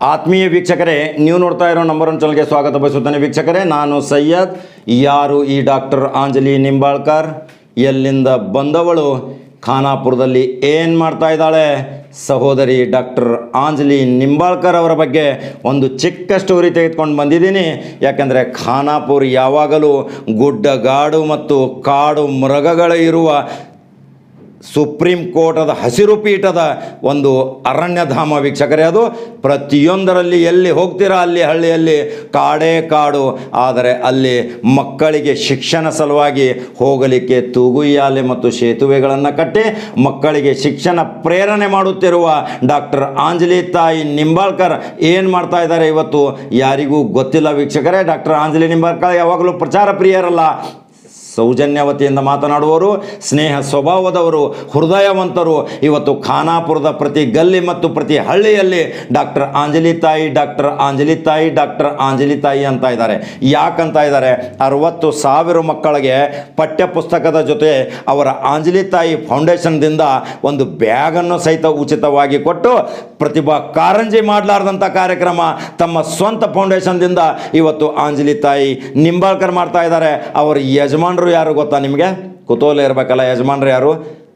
ಆತ್ಮೀಯ ವೀಕ್ಷಕರೇ, ನೀವು ನೋಡ್ತಾ ಇರೋ ನಂಬರ್ ಒನ್ ಚಾನಲ್ಗೆ ಸ್ವಾಗತ ಬಯಸುತ್ತೇನೆ. ವೀಕ್ಷಕರೇ, ನಾನು ಸೈಯದ್, ಯಾರು ಈ ಡಾಕ್ಟರ್ ಆಂಜಲಿ ನಿಂಬಾಳ್ಕರ್? ಎಲ್ಲಿಂದ ಬಂದವಳು? ಖಾನಾಪುರದಲ್ಲಿ ಏನು ಮಾಡ್ತಾ ಇದ್ದಾಳೆ? ಸಹೋದರಿ ಡಾಕ್ಟರ್ ಆಂಜಲಿ ನಿಂಬಾಳ್ಕರ್ ಅವರ ಬಗ್ಗೆ ಒಂದು ಚಿಕ್ಕ ಸ್ಟೋರಿ ತೆಗೆದುಕೊಂಡು ಬಂದಿದ್ದೀನಿ. ಯಾಕಂದರೆ ಖಾನಾಪುರ ಯಾವಾಗಲೂ ಗುಡ್ಡಗಾಡು ಮತ್ತು ಕಾಡು ಮೃಗಗಳ ಇರುವ ಸುಪ್ರೀಂ ಕೋರ್ಟದ ಹಸಿರು ಪೀಠದ ಒಂದು ಅರಣ್ಯಧಾಮ ವೀಕ್ಷಕರೇ ಅದು. ಪ್ರತಿಯೊಂದರಲ್ಲಿ ಎಲ್ಲಿ ಹೋಗ್ತೀರಾ ಅಲ್ಲಿ ಹಳ್ಳಿಯಲ್ಲಿ ಕಾಡೇ ಕಾಡು. ಆದರೆ ಅಲ್ಲಿ ಮಕ್ಕಳಿಗೆ ಶಿಕ್ಷಣ ಸಲುವಾಗಿ ಹೋಗಲಿಕ್ಕೆ ತೂಗುಯ್ಯಾಲೆ ಮತ್ತು ಸೇತುವೆಗಳನ್ನು ಕಟ್ಟಿ ಮಕ್ಕಳಿಗೆ ಶಿಕ್ಷಣ ಪ್ರೇರಣೆ ಮಾಡುತ್ತಿರುವ ಡಾಕ್ಟರ್ ಆಂಜಲಿ ತಾಯಿ ನಿಂಬಾಳ್ಕರ್ ಏನು ಮಾಡ್ತಾ ಇದ್ದಾರೆ ಇವತ್ತು? ಯಾರಿಗೂ ಗೊತ್ತಿಲ್ಲ ವೀಕ್ಷಕರೇ. ಡಾಕ್ಟರ್ ಆಂಜಲಿ ನಿಂಬಾಳ್ಕರ್ ಯಾವಾಗಲೂ ಪ್ರಚಾರ ಪ್ರಿಯರಲ್ಲ. ಸೌಜನ್ಯವತಿಯಿಂದ ಮಾತನಾಡುವವರು ಸ್ನೇಹ ಸ್ವಭಾವದವರು, ಹೃದಯವಂತರು. ಇವತ್ತು ಖಾನಾಪುರದ ಪ್ರತಿ ಗಲ್ಲಿ ಮತ್ತು ಪ್ರತಿ ಹಳ್ಳಿಯಲ್ಲಿ ಡಾಕ್ಟರ್ ಆಂಜಲಿ ತಾಯಿ, ಡಾಕ್ಟರ್ ಆಂಜಲಿ ತಾಯಿ, ಡಾಕ್ಟರ್ ಆಂಜಲಿ ತಾಯಿ ಅಂತ ಇದ್ದಾರೆ. ಯಾಕಂತ ಇದ್ದಾರೆ? ಅರವತ್ತು ಸಾವಿರ ಮಕ್ಕಳಿಗೆ ಪಠ್ಯಪುಸ್ತಕದ ಜೊತೆ ಅವರ ಆಂಜಲಿ ತಾಯಿ ಫೌಂಡೇಶನ್ದಿಂದ ಒಂದು ಬ್ಯಾಗನ್ನು ಸಹಿತ ಉಚಿತವಾಗಿ ಕೊಟ್ಟು ಪ್ರತಿಭಾ ಕಾರಂಜಿ ಮಾಡಲಾರ್ದಂಥ ಕಾರ್ಯಕ್ರಮ ತಮ್ಮ ಸ್ವಂತ ಫೌಂಡೇಶನ್ದಿಂದ ಇವತ್ತು ಆಂಜಲಿ ತಾಯಿ ನಿಂಬಾಳ್ಕರ್ ಮಾಡ್ತಾ ಇದ್ದಾರೆ. ಅವರ ಯಜಮಾನರು ಯಾರು ಗೊತ್ತಾ ನಿಮಗೆ? ಕುತೂಹಲ ಇರಬೇಕಲ್ಲ ಯಜಮಾನರು ಯಾರು?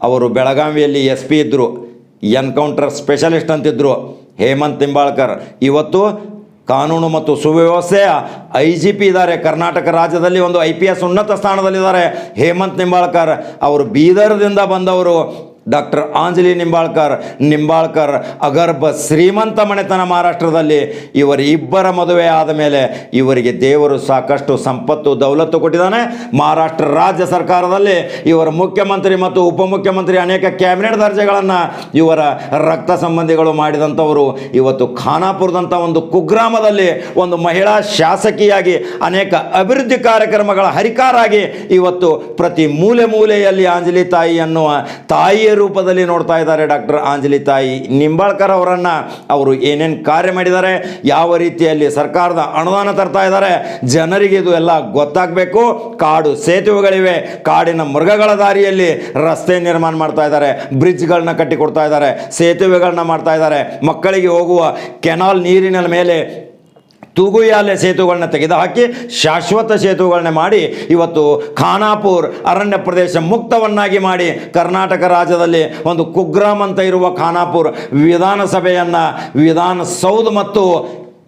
ಅವರು ಬೆಳಗಾವಿಯಲ್ಲಿ ಎಸ್ ಪಿ ಇದ್ದರು ಎನ್ಕೌಂಟರ್ ಸ್ಪೆಷಲಿಸ್ಟ್ ಅಂತಿದ್ದರು ಹೇಮಂತ್ ನಿಂಬಾಳ್ಕರ್ ಇವತ್ತು ಕಾನೂನು ಮತ್ತು ಸುವ್ಯವಸ್ಥೆಯ ಐ ಜಿ ಪಿ ಇದ್ದಾರೆ. ಕರ್ನಾಟಕ ರಾಜ್ಯದಲ್ಲಿ ಒಂದು ಐ ಪಿ ಎಸ್ ಉನ್ನತ ಸ್ಥಾನದಲ್ಲಿದ್ದಾರೆ ಹೇಮಂತ್ ನಿಂಬಾಳ್ಕರ್ ಅವರು ಬೀದರ್ದಿಂದ ಬಂದವರು. ಡಾಕ್ಟರ್ ಆಂಜಲಿ ನಿಂಬಾಳ್ಕರ್. ನಿಂಬಾಳ್ಕರ್ ಅಗರ್ಭ ಶ್ರೀಮಂತ ಮನೆತನ ಮಹಾರಾಷ್ಟ್ರದಲ್ಲಿ ಇವರ ಇಬ್ಬರ ಮದುವೆ ಆದ ಮೇಲೆ ಇವರಿಗೆ ದೇವರು ಸಾಕಷ್ಟು ಸಂಪತ್ತು, ದೌಲತ್ತು ಕೊಟ್ಟಿದ್ದಾನೆ. ಮಹಾರಾಷ್ಟ್ರ ರಾಜ್ಯ ಸರ್ಕಾರದಲ್ಲಿ ಇವರ ಮುಖ್ಯಮಂತ್ರಿ ಮತ್ತು ಉಪಮುಖ್ಯಮಂತ್ರಿ ಅನೇಕ ಕ್ಯಾಬಿನೆಟ್ ದರ್ಜೆಗಳನ್ನು ಇವರ ರಕ್ತ ಸಂಬಂಧಿಗಳು ಮಾಡಿದಂಥವರು. ಇವತ್ತು ಖಾನಾಪುರದಂಥ ಒಂದು ಕುಗ್ರಾಮದಲ್ಲಿ ಒಂದು ಮಹಿಳಾ ಶಾಸಕಿಯಾಗಿ ಅನೇಕ ಅಭಿವೃದ್ಧಿ ಕಾರ್ಯಕ್ರಮಗಳ ಹರಿಕಾರಾಗಿ ಇವತ್ತು ಪ್ರತಿ ಮೂಲೆ ಮೂಲೆಯಲ್ಲಿ ಆಂಜಲಿ ತಾಯಿ ಅನ್ನುವ ತಾಯಿಯ ರೂಪದಲ್ಲಿ ನೋಡ್ತಾ ಇದ್ದಾರೆ ಡಾಕ್ಟರ್ ಆಂಜಲಿ ತಾಯಿ ನಿಂಬಾಳ್ಕರ್ ಅವರನ್ನು. ಅವರು ಏನೇನು ಕಾರ್ಯ ಮಾಡಿದ್ದಾರೆ, ಯಾವ ರೀತಿಯಲ್ಲಿ ಸರ್ಕಾರದ ಅನುದಾನ ತರ್ತಾ ಇದ್ದಾರೆ, ಜನರಿಗೆ ಇದು ಎಲ್ಲ ಗೊತ್ತಾಗಬೇಕು. ಕಾಡು ಸೇತುವೆಗಳಿವೆ, ಕಾಡಿನ ಮೃಗಗಳ ದಾರಿಯಲ್ಲಿ ರಸ್ತೆ ನಿರ್ಮಾಣ ಮಾಡ್ತಾ ಇದ್ದಾರೆ, ಬ್ರಿಡ್ಜ್ಗಳನ್ನ ಕಟ್ಟಿಕೊಡ್ತಾ ಇದ್ದಾರೆ, ಸೇತುವೆಗಳನ್ನ ಮಾಡ್ತಾ ಇದ್ದಾರೆ. ಮಕ್ಕಳಿಗೆ ಹೋಗುವ ಕೆನಾಲ್ ನೀರಿನ ಮೇಲೆ ತೂಗುಯಾಲೆ ಸೇತುಗಳನ್ನ ತೆಗೆದುಹಾಕಿ ಶಾಶ್ವತ ಸೇತುಗಳನ್ನ ಮಾಡಿ ಇವತ್ತು ಖಾನಾಪುರ್ ಅರಣ್ಯ ಪ್ರದೇಶ ಮುಕ್ತವನ್ನಾಗಿ ಮಾಡಿ ಕರ್ನಾಟಕ ರಾಜ್ಯದಲ್ಲಿ ಒಂದು ಕುಗ್ರಾಮ್ ಅಂತ ಇರುವ ಖಾನಾಪುರ್ ವಿಧಾನಸಭೆಯನ್ನು ವಿಧಾನಸೌಧ ಮತ್ತು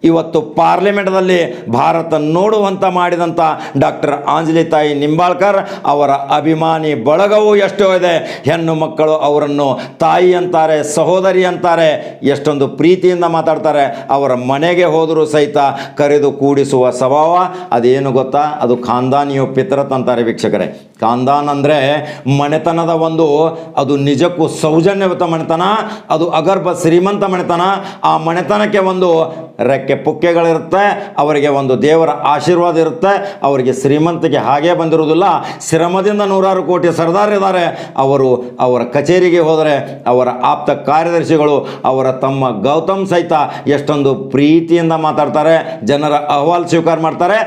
ಇವತ್ತು ಪಾರ್ಲಿಮೆಂಟ್ದಲ್ಲಿ ಭಾರತ ನೋಡುವಂತ ಮಾಡಿದಂಥ ಡಾಕ್ಟರ್ ಆಂಜಲಿ ತಾಯಿ ನಿಂಬಾಳ್ಕರ್ ಅವರ ಅಭಿಮಾನಿ ಬಳಗವು ಎಷ್ಟೋ ಇದೆ. ಹೆಣ್ಣು ಮಕ್ಕಳು ಅವರನ್ನು ತಾಯಿ ಅಂತಾರೆ, ಸಹೋದರಿ ಅಂತಾರೆ, ಎಷ್ಟೊಂದು ಪ್ರೀತಿಯಿಂದ ಮಾತಾಡ್ತಾರೆ. ಅವರ ಮನೆಗೆ ಹೋದರೂ ಸಹಿತ ಕರೆದು ಕೂಡಿಸುವ ಸ್ವಭಾವ, ಅದೇನು ಗೊತ್ತಾ? ಅದು ಖಾನ್ದಾನಿಯು ಪಿತ್ರತ್ ಅಂತಾರೆ ವೀಕ್ಷಕರೇ. ಖಾನ್ದಾನ್ ಅಂದರೆ ಮನೆತನದ ಒಂದು, ಅದು ನಿಜಕ್ಕೂ ಸೌಜನ್ಯಯುತ ಮನೆತನ, ಅದು ಅಗರ್ಭ ಶ್ರೀಮಂತ ಮನೆತನ. ಆ ಮನೆತನಕ್ಕೆ ಒಂದು ರೆಕ್ಕೆ ಪುಕ್ಕೆಗಳಿರುತ್ತೆ, ಅವರಿಗೆ ಒಂದು ದೇವರ ಆಶೀರ್ವಾದ ಇರುತ್ತೆ, ಅವರಿಗೆ ಶ್ರೀಮಂತಿಗೆ ಹಾಗೇ ಬಂದಿರುವುದಿಲ್ಲ. ಶ್ರಮದಿಂದ ನೂರಾರು ಕೋಟಿ ಸರ್ದಾರ್ ಇದ್ದಾರೆ. ಅವರು ಅವರ ಕಚೇರಿಗೆ ಹೋದರೆ ಅವರ ಆಪ್ತ ಕಾರ್ಯದರ್ಶಿಗಳು ಅವರ ತಮ್ಮ ಗೌತಮ್ ಸಹಿತ ಎಷ್ಟೊಂದು ಪ್ರೀತಿಯಿಂದ ಮಾತಾಡ್ತಾರೆ, ಜನರ ಅಹವಾಲು ಸ್ವೀಕಾರ ಮಾಡ್ತಾರೆ.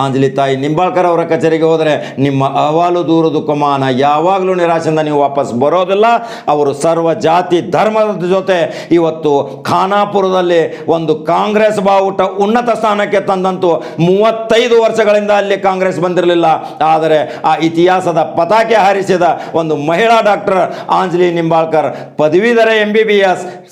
ಆಂಜಲಿ ತಾಯಿ, ನಿಂಬಾಳ್ಕರ್ ಅವರ ಕಚೇರಿಗೆ ಹೋದರೆ ನಿಮ್ಮ ಅಹವಾಲು ದೂರದು ಕುಮಾನ. ಯಾವಾಗಲೂ ನಿರಾಶೆಯಿಂದ ನೀವು ವಾಪಸ್ ಬರೋದಿಲ್ಲ. ಅವರು ಸರ್ವ ಜಾತಿ ಧರ್ಮದ ಜೊತೆ ಇವತ್ತು ಖಾನಾಪುರದಲ್ಲಿ ಒಂದು ಕಾಂಗ್ರೆಸ್ ಬಾವುಟ ಉನ್ನತ ಸ್ಥಾನಕ್ಕೆ ತಂದಂತೂ ಮೂವತ್ತೈದು ವರ್ಷಗಳಿಂದ ಅಲ್ಲಿ ಕಾಂಗ್ರೆಸ್ ಬಂದಿರಲಿಲ್ಲ. ಆದರೆ ಆ ಇತಿಹಾಸದ ಪತಾಕೆ ಹಾರಿಸಿದ ಒಂದು ಮಹಿಳಾ ಡಾಕ್ಟರ್ ಆಂಜಲಿ ನಿಂಬಾಳ್ಕರ್ ಪದವೀಧರ ಎಂ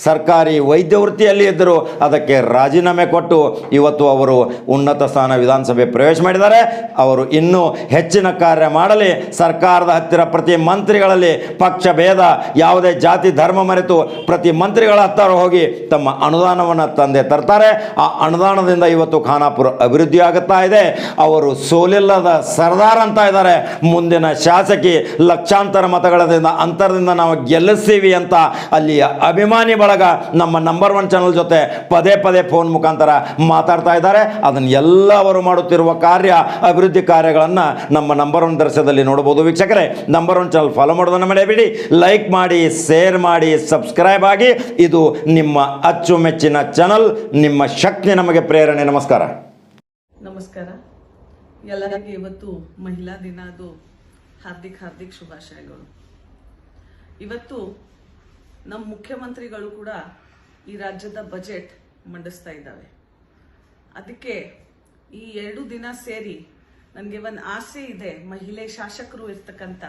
ಸರ್ಕಾರಿ ವೈದ್ಯ ವೃತ್ತಿಯಲ್ಲಿ ಇದ್ದರು. ಅದಕ್ಕೆ ರಾಜೀನಾಮೆ ಕೊಟ್ಟು ಇವತ್ತು ಅವರು ಉನ್ನತ ಸ್ಥಾನ ವಿಧಾನಸಭೆ ಪ್ರವೇಶ ಮಾಡಿದ್ದಾರೆ. ಅವರು ಇನ್ನೂ ಹೆಚ್ಚಿನ ಕಾರ್ಯ ಮಾಡಲಿ. ಸರ್ಕಾರದ ಹತ್ತಿರ ಪ್ರತಿ ಮಂತ್ರಿಗಳಲ್ಲಿ ಪಕ್ಷ ಭೇದ, ಯಾವುದೇ ಜಾತಿ ಧರ್ಮ ಮರೆತು ಪ್ರತಿ ಮಂತ್ರಿಗಳ ಹತ್ತಿರ ಹೋಗಿ ತಮ್ಮ ಅನುದಾನವನ್ನು ತಂದೆ ತರ್ತಾರೆ. ಆ ಅನುದಾನದಿಂದ ಇವತ್ತು ಖಾನಾಪುರ ಅಭಿವೃದ್ಧಿ ಆಗುತ್ತಾ ಇದೆ. ಅವರು ಸೋಲಿಲ್ಲದ ಸರ್ದಾರ್ ಅಂತ ಇದ್ದಾರೆ. ಮುಂದಿನ ಶಾಸಕಿ ಲಕ್ಷಾಂತರ ಮತಗಳದಿಂದ ಅಂತರದಿಂದ ನಾವು ಗೆಲ್ಲಿಸ್ತೀವಿ ಅಂತ ಅಲ್ಲಿಯ ಅಭಿಮಾನಿ ಬಳಗ ನಮ್ಮ ನಂಬರ್ ಒನ್ ಚಾನಲ್ ಜೊತೆ ಪದೇ ಪದೇ ಫೋನ್ ಮುಖಾಂತರ ಮಾತಾಡ್ತಾ ಇದ್ದಾರೆ. ಅದನ್ನು ಎಲ್ಲವರು ಮಾಡುತ್ತಿರುವ ಕಾರ್ಯ, ಅಭಿವೃದ್ಧಿ ಕಾರ್ಯಗಳನ್ನು ನಮ್ಮ ನಂಬರ್ ಒನ್ ದರ್ಶನದಲ್ಲಿ ನೋಡಬಹುದು. ವೀಕ್ಷಕರೇ ನಂಬರ್ ಒನ್ ಚಾನಲ್ ಫಾಲೋ ಮಾಡೋದನ್ನು ಮಾಡಬೇಡಿ ಲೈಕ್ ಮಾಡಿ ಶೇರ್ ಮಾಡಿ ಸಬ್ಸ್ಕ್ರೈಬ್ ಆಗಿ ಇದು ನಿಮ್ಮ ಅಚ್ಚುಮೆಚ್ಚಿನ ಚಾನಲ್ ನಿಮ್ಮ ಶಕ್ತಿ ನಮಗೆ ಪ್ರೇರಣೆ. ನಮಸ್ಕಾರ. ನಮಸ್ಕಾರ. ಎಲ್ಲರಿಗೆ ಇವತ್ತು ಮಹಿಳಾ ದಿನದು ಹಾರ್ದಿಕ್ ಹಾರ್ದಿಕ್ ಶುಭಾಶಯಗಳು. ಇವತ್ತು ನಮ್ಮ ಮುಖ್ಯಮಂತ್ರಿಗಳು ಕೂಡ ಈ ರಾಜ್ಯದ ಬಜೆಟ್ ಮಂಡಿಸ್ತಾ ಇದ್ದಾವೆ. ಅದಕ್ಕೆ ಈ ಎರಡು ದಿನ ಸೇರಿ ನನಗೆ ಒಂದು ಆಸೆ ಇದೆ, ಮಹಿಳೆ ಶಾಸಕರು ಇರ್ತಕ್ಕಂಥ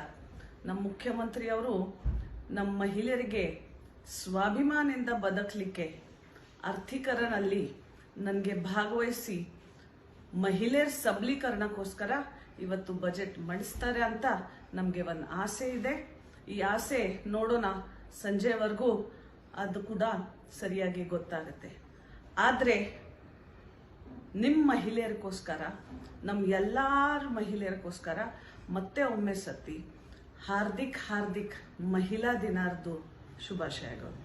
ನಮ್ಮ ಮುಖ್ಯಮಂತ್ರಿಯವರು ನಮ್ಮ ಮಹಿಳೆಯರಿಗೆ ಸ್ವಾಭಿಮಾನದಿಂದ ಬದುಕಲಿಕ್ಕೆ ಅರ್ಥೀಕರಣಲ್ಲಿ ನನಗೆ ಭಾಗವಹಿಸಿ ಮಹಿಳೆಯರ ಸಬಲೀಕರಣಕ್ಕೋಸ್ಕರ ಇವತ್ತು ಬಜೆಟ್ ಮಂಡಿಸ್ತಾರೆ ಅಂತ ನಮಗೆ ಒಂದು ಆಸೆ ಇದೆ. ಈ ಆಸೆ ನೋಡೋಣ, ಸಂಜೆವರೆಗೂ ಅದು ಕೂಡ ಸರಿಯಾಗಿ ಗೊತ್ತಾಗುತ್ತೆ. ಆದರೆ ನಿಮ್ಮ ಮಹಿಳೆಯರಿಗೋಸ್ಕರ ನಮ್ಮ ಎಲ್ಲರ ಮಹಿಳೆಯರಿಗೋಸ್ಕರ ಮತ್ತೆ ಒಮ್ಮೆ ಸತಿ ಹಾರ್ದಿಕ್ ಹಾರ್ದಿಕ್ ಮಹಿಳಾ ದಿನಾರ್ದು ಶುಭಾಶಯಗಳು.